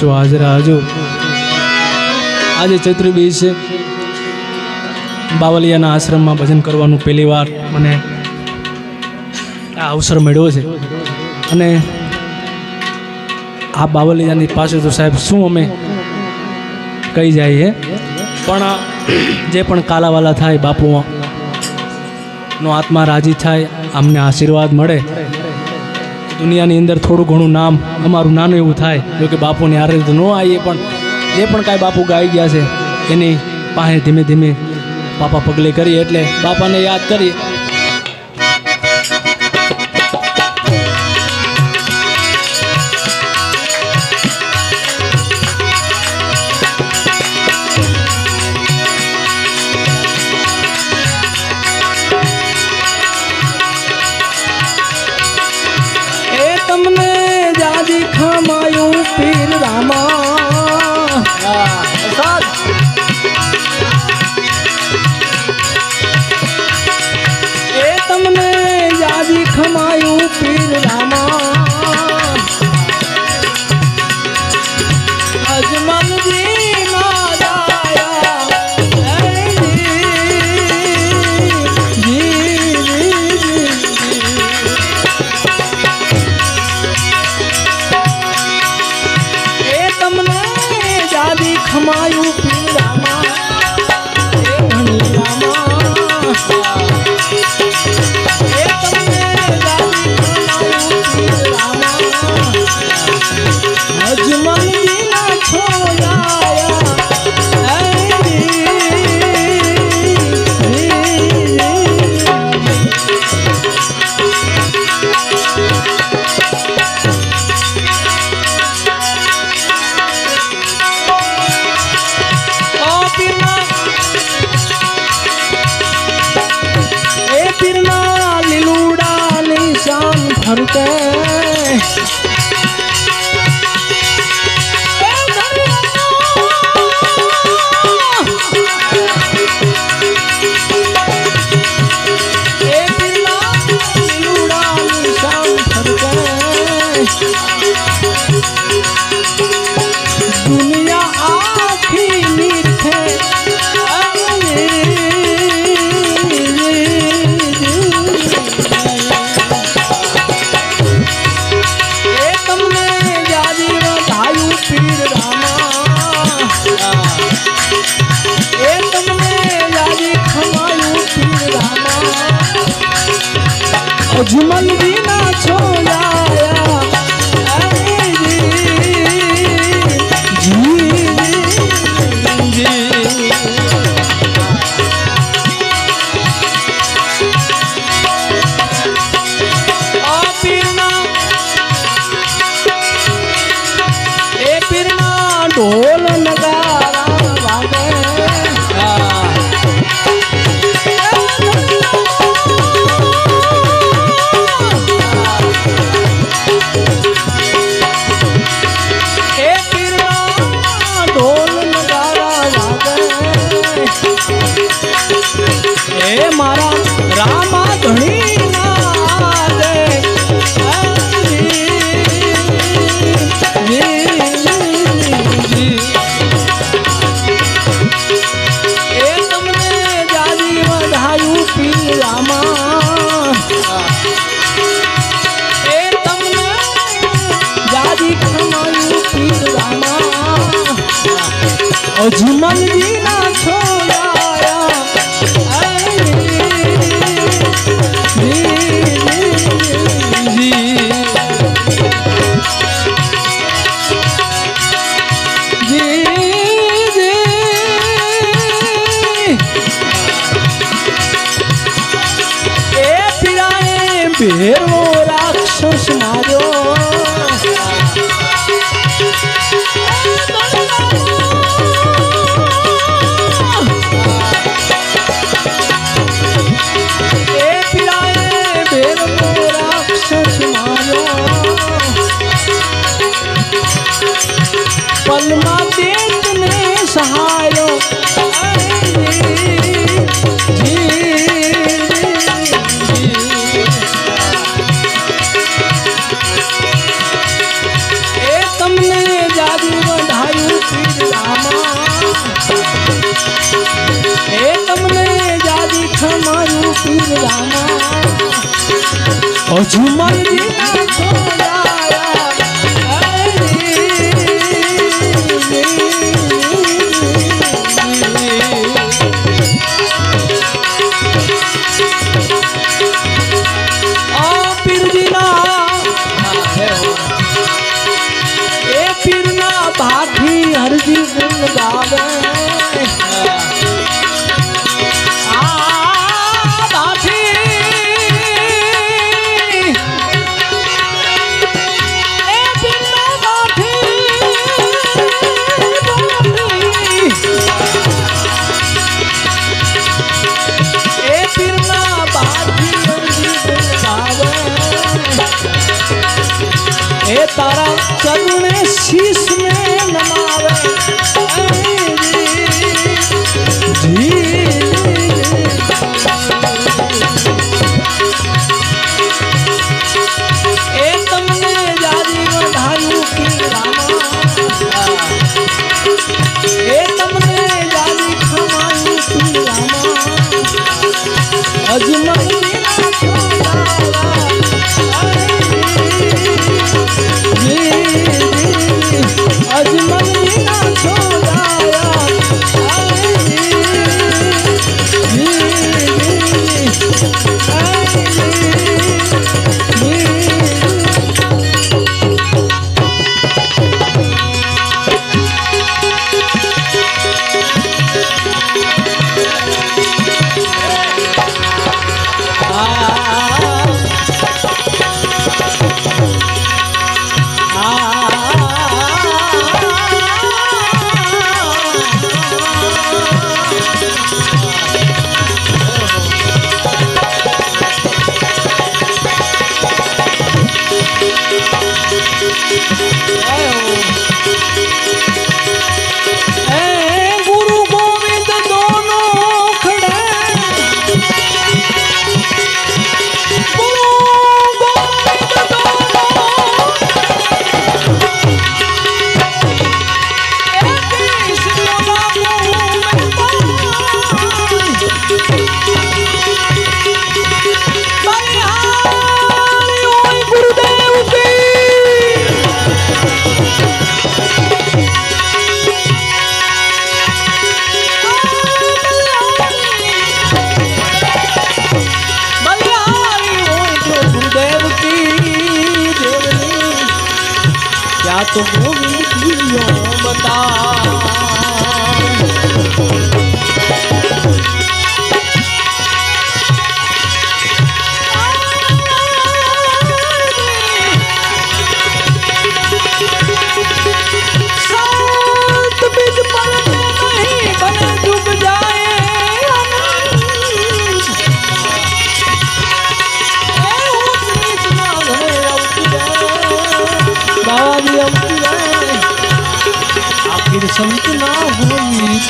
જો હાજરા હજુ આજે ચૈત્રી બી છે. બાવલિયાના આશ્રમમાં ભજન કરવાનું પહેલી વાર મને આ અવસર મળ્યો છે. અને આ બાવલિયાની પાસે તો સાહેબ શું અમે કહી જઈએ. પણ જે પણ કાલાવાલા થાય બાપુ નો આત્મા રાજી થાય, અમને આશીર્વાદ મળે. દુનિયાની અંદર થોડું ઘણું નામ અમારું નાનું એવું થાય જો કે બાપુની આરે તો ન આવીએ, પણ જે પણ કાંઈ બાપુ ગાઈ ગયા છે, એની પાસે ધીમે ધીમે બાપા પગલે કરીએ, એટલે બાપાને યાદ કરીએ. Thank.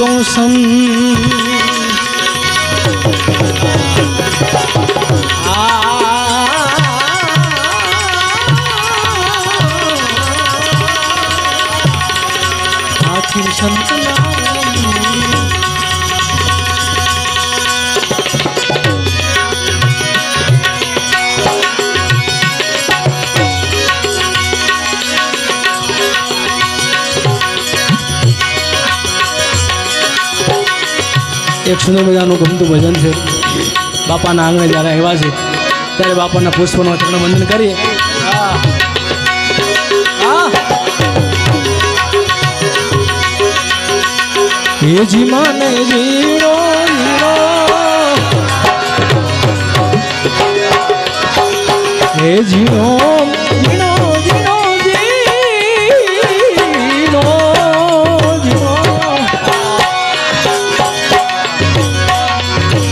તો એક સુંદર મજાનું ગમતું ભજન છે. બાપાના આંગણે જ્યારે આવ્યા છે, ત્યારે બાપાના પુષ્પનું ચરણ વંદન કરીએ. હે.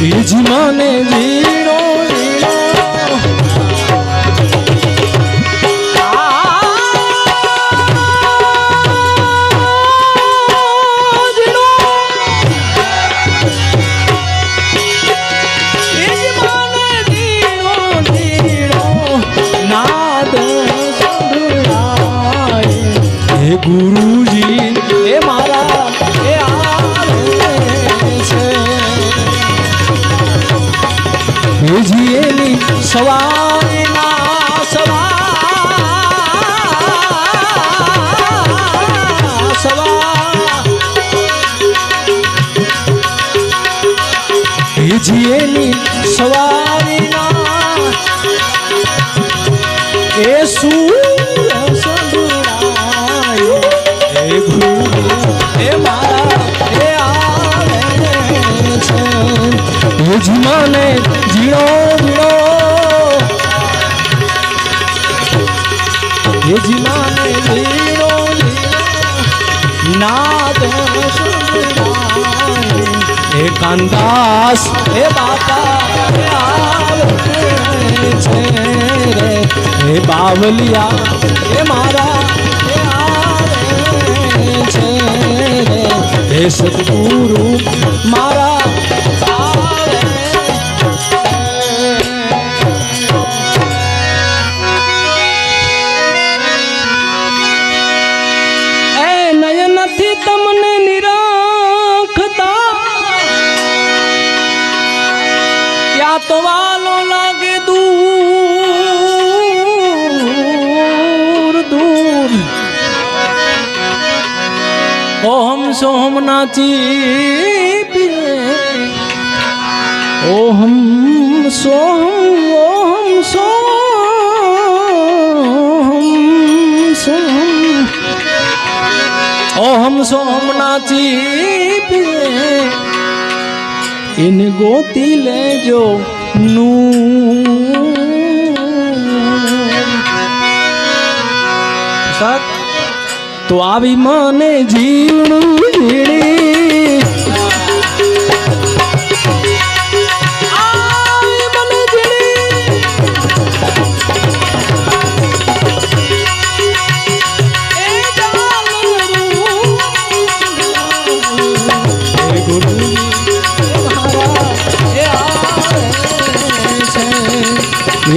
એ જ જી એ હે બાપા છે રે એ બાવલિયા હે મારા એ સદગુરુ મારા ત્યાં તો વાલો લાગે દૂર દૂર. ઓહમ સોહમ નાચી પીએ. ઓહમ સોહમ ઓહમ સોહમ સોહમ ઓહમ સોહમ નાચી પીએ. ગોતી લેજો. નું સાત તો આવી મને જીવણું જીણી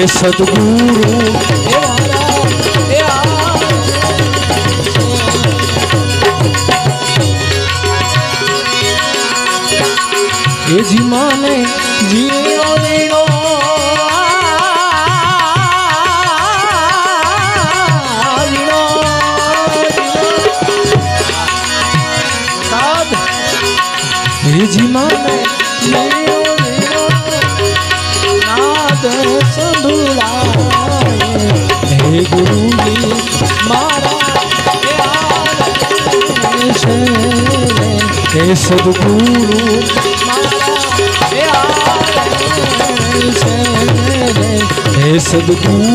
એ સદગુરુ. એ જીમાને જીવો જીરો હે સદગુરુ હે સદગુરુ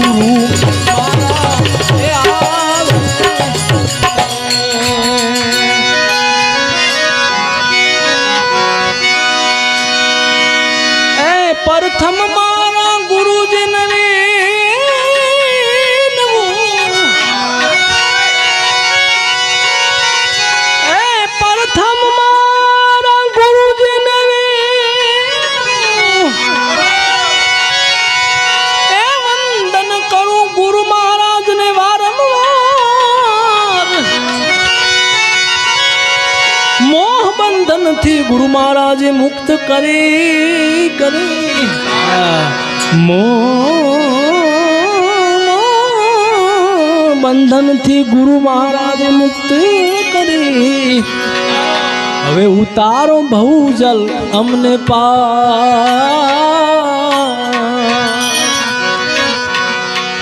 મુક્ત કરે કરે. મો બંધનથી ગુરુ મહારાજે મુક્ત કરી. હવે ઉતારો બહુ જલ અમને પા.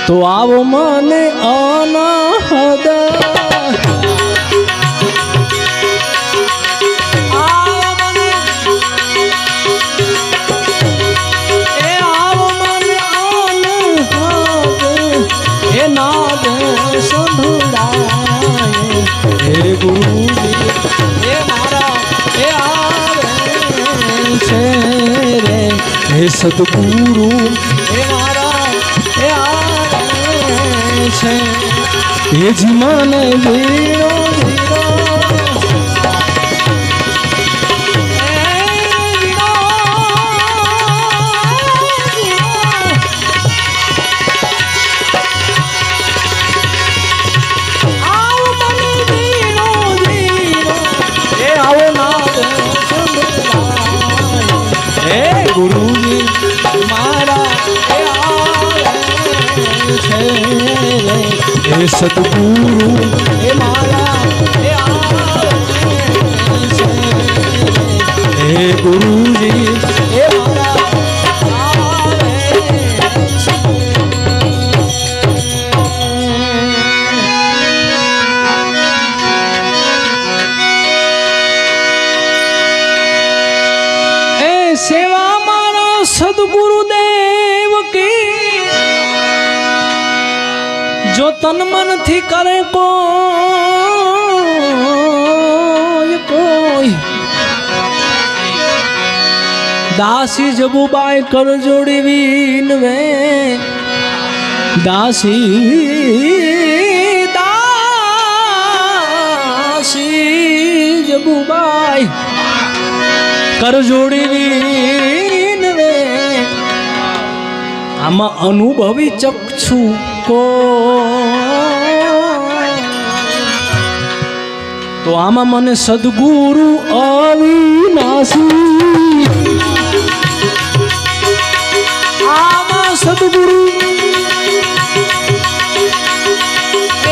તો આવો મને અનાહદ સદગુરુ એ મારા એ છે એ જીમાને ધીરો ધીરો હે સદગુરુ હે મારા હે ગુરુજી મનથી કરે કોઈ કોઈ. દાસી જબુબાઈ કર જોડી વિનવે દાસી દાસી જબુબાઈ કર જોડી વિનવે આમાં અનુભવી ચક્ષુ કો તો આમાં મને સદગુરુ અવિનાશી. આમાં સદગુરુ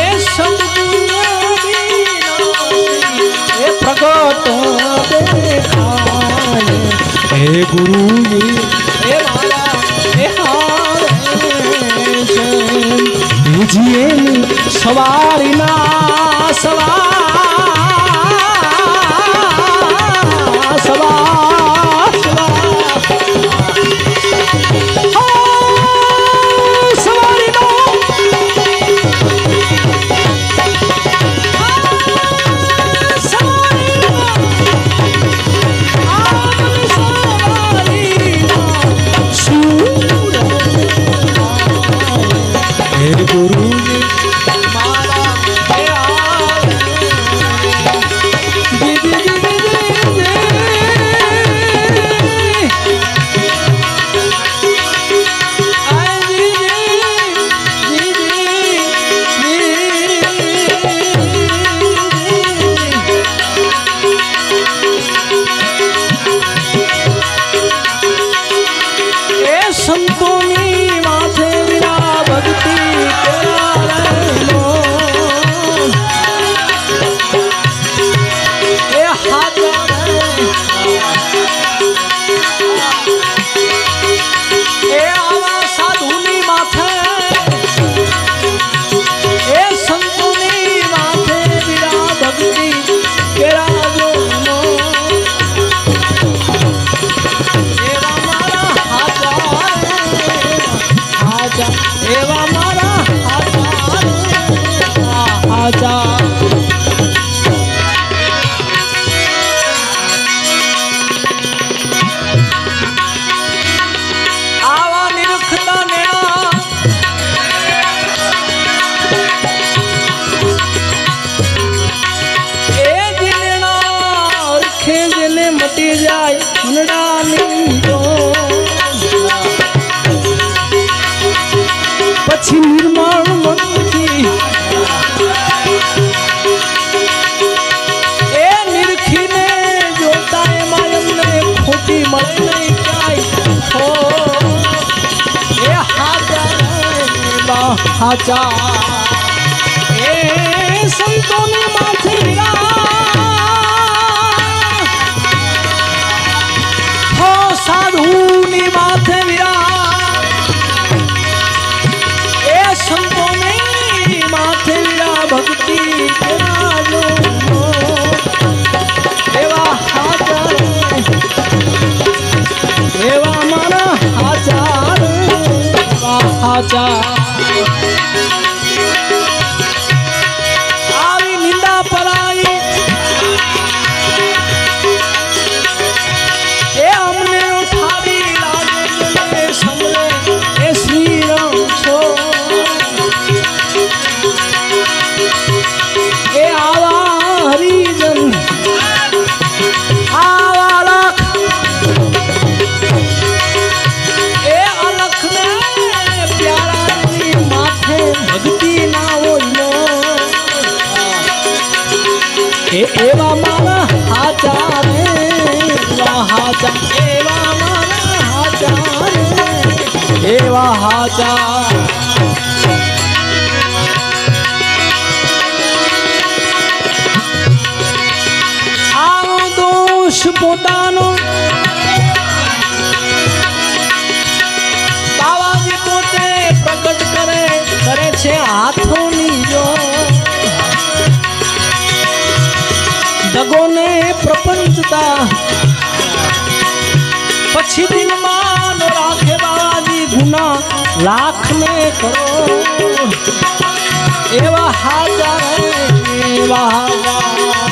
એ એ પ્રગટ દેખાય. હે ગુરુજી, હે મારા જીએની સવારીના સવાર આવા હાજા એ સંતોની માથે હો સાધુની માથે વિરા એ સંતોની માથે વિરા ભક્તિ એવા હાજર એવા એ એવા મારા હાચા રે હાચા, એવા મારા હાચા રે એવા હાચા. પોતાનો. બાવાજી પોતે પ્રગટ કરે કરે છે હાથો પછી દિલમાં રાખવાની ગુના લાખને કરો. એવા હાજર એવા હાજર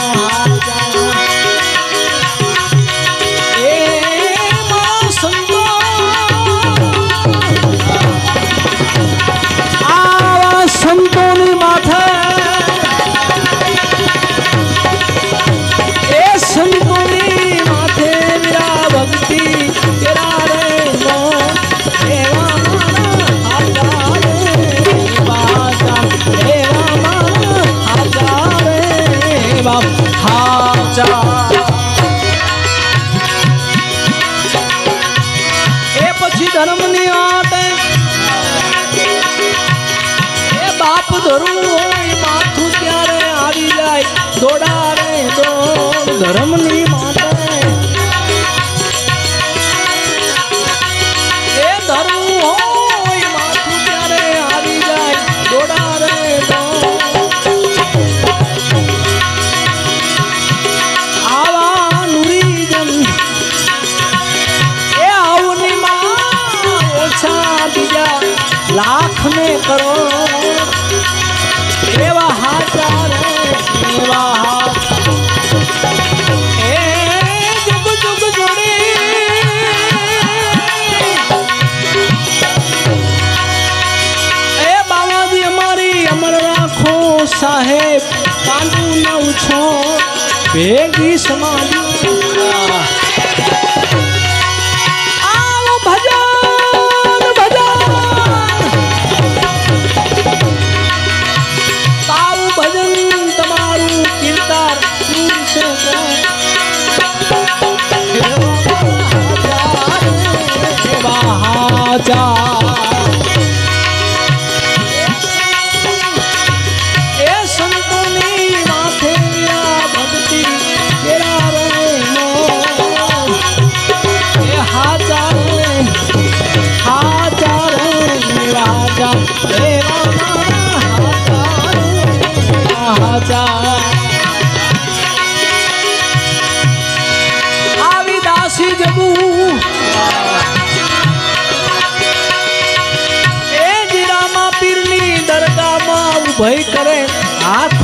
ભેગી સમા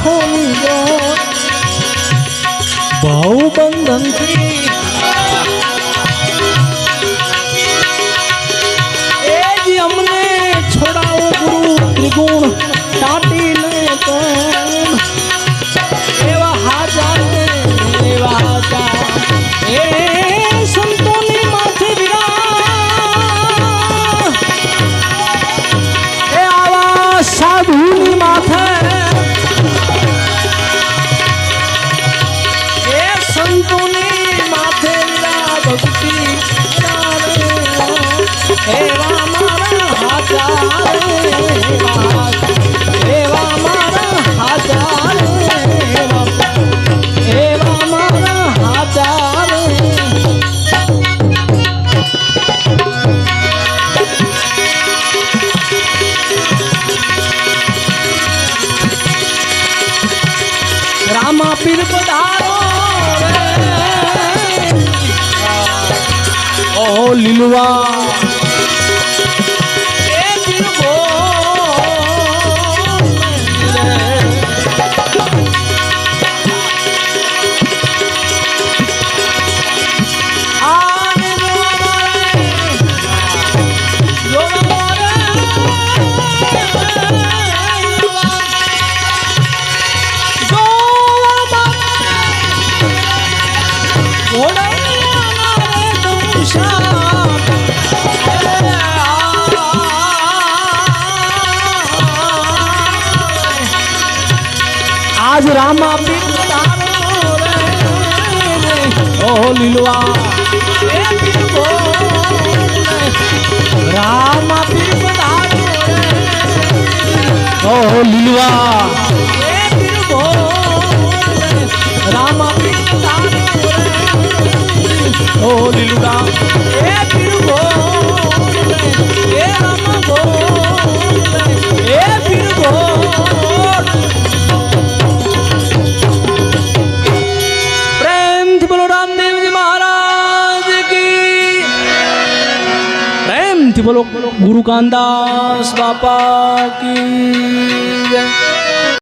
ખોલી ગયો. ભાવ બંધનથી गुरुवा ગજરામાં પિતારો ઓ લીલવા રામા પિતારો લીલવા રામા પિતારો ઓ લીલુડા એ તિરુગો એ રામા બોલો ગુરુ કાનદાસ બાપા કી